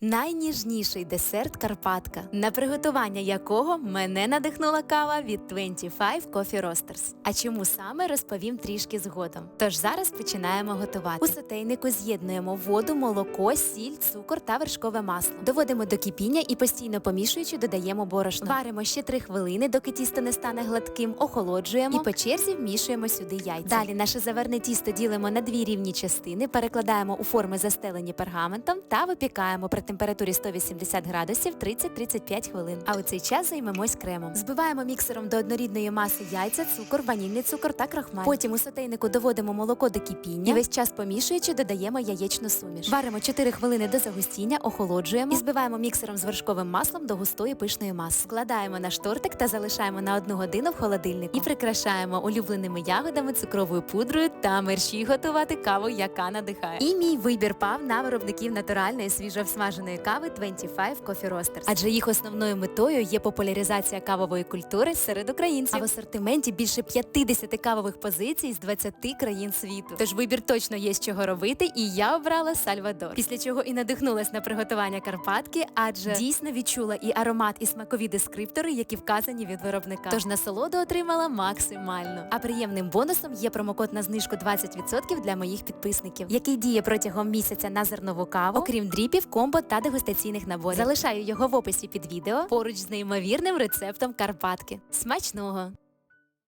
Найніжніший десерт Карпатка, на приготування якого мене надихнула кава від 25 Coffee Roasters. А чому саме розповім трішки згодом. Тож зараз починаємо готувати. У сотейнику з'єднуємо воду, молоко, сіль, цукор та вершкове масло. Доводимо до кипіння і постійно помішуючи додаємо борошно. Варимо ще 3 хвилини, доки тісто не стане гладким, охолоджуємо і по черзі вмішуємо сюди яйця. Далі наше заверне тісто ділимо на дві рівні частини, перекладаємо у форми застелені пергаментом та випікаємо при температурі 180 градусів 30-35 хвилин. А у цей час займемось кремом. Збиваємо міксером до однорідної маси яйця, цукор, ванільний цукор та крахмаль. Потім у сотейнику доводимо молоко до кипіння і весь час помішуючи, додаємо яєчну суміш. Варимо 4 хвилини до загустіння, охолоджуємо і збиваємо міксером з вершковим маслом до густої пишної маси. Складаємо наш тортик та залишаємо на одну годину в холодильнику. І прикрашаємо улюбленими ягодами, цукровою пудрою та мерщій готувати каву, яка надихає. І мій вибір пав на виробників натуральної свіжо всмаженої кави 25 Coffee Roasters. Адже їх основною метою є популяризація кавової культури серед українців. А в асортименті більше 50 кавових позицій з 20 країн світу. Тож вибір точно є з чого робити, і я обрала Сальвадор. Після чого і надихнулась на приготування Карпатки, адже дійсно відчула і аромат, і смакові дескриптори, які вказані від виробника. Тож насолоду отримала максимально. А приємним бонусом є промокод на знижку 20% для моїх підписників, який діє протягом місяця на зернову каву, окрім дріпів, комбо та дегустаційних наборів. Залишаю його в описі під відео поруч з неймовірним рецептом Карпатки. Смачного!